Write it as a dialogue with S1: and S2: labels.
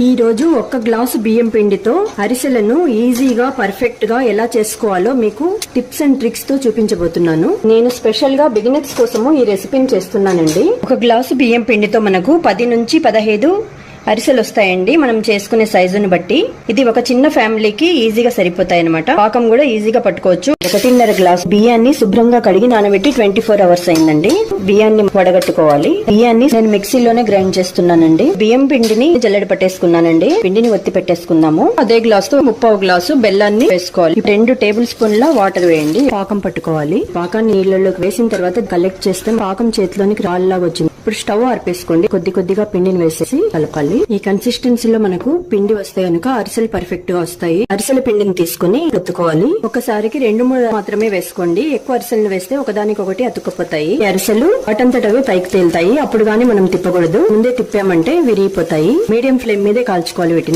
S1: ఈ రోజు ఒక్క గ్లాసు బియ్యం పిండితో అరిసెలను ఈజీగా పర్ఫెక్ట్గా ఎలా చేసుకోవాలో మీకు టిప్స్ అండ్ ట్రిక్స్తో చూపించబోతున్నాను. నేను స్పెషల్గా బిగినర్స్ కోసము ఈ రెసిపీని చేస్తున్నానండి. ఒక గ్లాసు బియ్యం పిండితో మనకు పది నుంచి పదహైదు అరిసెలు వస్తాయండి మనం చేసుకునే సైజుని బట్టి. ఇది ఒక చిన్న ఫ్యామిలీకి ఈజీగా సరిపోతాయి అనమాట పాకం కూడా ఈజీగా పట్టుకోవచ్చు. ఒకటిన్నర గ్లాస్ బియ్యాన్ని శుభ్రంగా కడిగి నానబెట్టి ట్వంటీ ఫోర్ అవర్స్ అయిందండి. బియ్యాన్ని వడగట్టుకోవాలి. బియ్యాన్ని నేను మిక్సీలోనే గ్రైండ్ చేస్తున్నానండి. బియ్యం పిండిని జల్లెడ పట్టేసుకున్నానండి. పిండిని ఒత్తి పెట్టేసుకున్నాము అదే గ్లాస్తో ముప్పావు గ్లాసు బెల్లాన్ని వేసుకోవాలి. రెండు టేబుల్ స్పూన్ల వాటర్ వేయండి. పాకం పట్టుకోవాలి. పాకాన్ని నీళ్ళలోకి వేసిన తర్వాత కలెక్ట్ చేస్తే పాకం చేతిలోనికి రాళ్ళలాగా వచ్చింది. ఇప్పుడు స్టవ్ ఆర్పేసుకోండి. కొద్ది కొద్దిగా పిండిని వేసేసి కలపాలి. ఈ కన్సిస్టెన్సీలో మనకు పిండి వస్తే కనుక అరిసెలు పర్ఫెక్ట్గా వస్తాయి. అరిసెల పిండిని తీసుకుని ఒత్తుకోవాలి ఒకసారికి రెండు మూడు మాత్రమే వేసుకోండి. ఎక్కువ అరిసెలను వేస్తే ఒకదానికి ఒకటి అతుక్కుపోతాయి అరిసెలు అటంతటవి పైకి తేలుతాయి. అప్పుడు గాని మనం తిప్పకూడదు. ముందే తిప్పామంటే విరిగిపోతాయి. మీడియం ఫ్లేమ్ మీదే కాల్చుకోవాలి వీటిని.